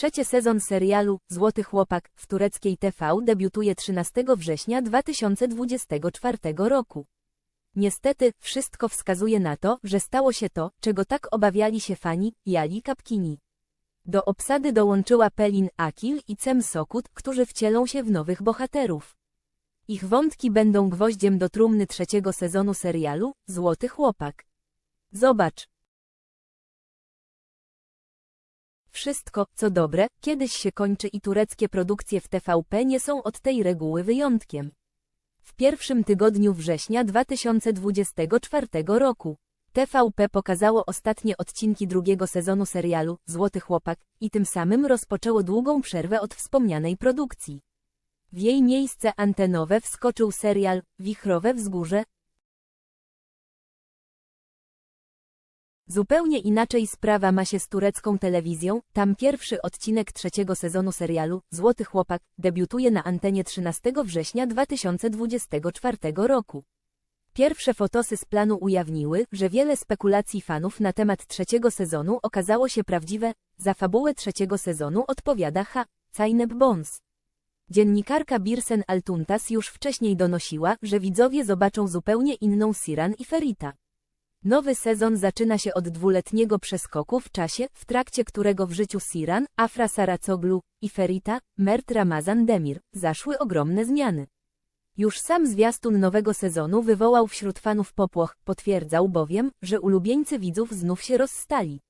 Trzeci sezon serialu Złoty Chłopak w tureckiej TV debiutuje 13 września 2024 roku. Niestety, wszystko wskazuje na to, że stało się to, czego tak obawiali się fani, Jali Kapkini. Do obsady dołączyła Pelin Akil i Cem Sokut, którzy wcielą się w nowych bohaterów. Ich wątki będą gwoździem do trumny trzeciego sezonu serialu Złoty Chłopak. Zobacz. Wszystko, co dobre, kiedyś się kończy i tureckie produkcje w TVP nie są od tej reguły wyjątkiem. W pierwszym tygodniu września 2024 roku TVP pokazało ostatnie odcinki drugiego sezonu serialu Złoty Chłopak i tym samym rozpoczęło długą przerwę od wspomnianej produkcji. W jej miejsce antenowe wskoczył serial Wichrowe Wzgórze. Zupełnie inaczej sprawa ma się z turecką telewizją, tam pierwszy odcinek trzeciego sezonu serialu Złoty Chłopak debiutuje na antenie 13 września 2024 roku. Pierwsze fotosy z planu ujawniły, że wiele spekulacji fanów na temat trzeciego sezonu okazało się prawdziwe, za fabułę trzeciego sezonu odpowiada H. Zainab Bons. Dziennikarka Birsen Altuntas już wcześniej donosiła, że widzowie zobaczą zupełnie inną Siran i Ferita. Nowy sezon zaczyna się od dwuletniego przeskoku w czasie, w trakcie którego w życiu Siran, Afra Saracoglu i Ferita, Mert Ramazan Demir, zaszły ogromne zmiany. Już sam zwiastun nowego sezonu wywołał wśród fanów popłoch, potwierdzał bowiem, że ulubieńcy widzów znów się rozstali.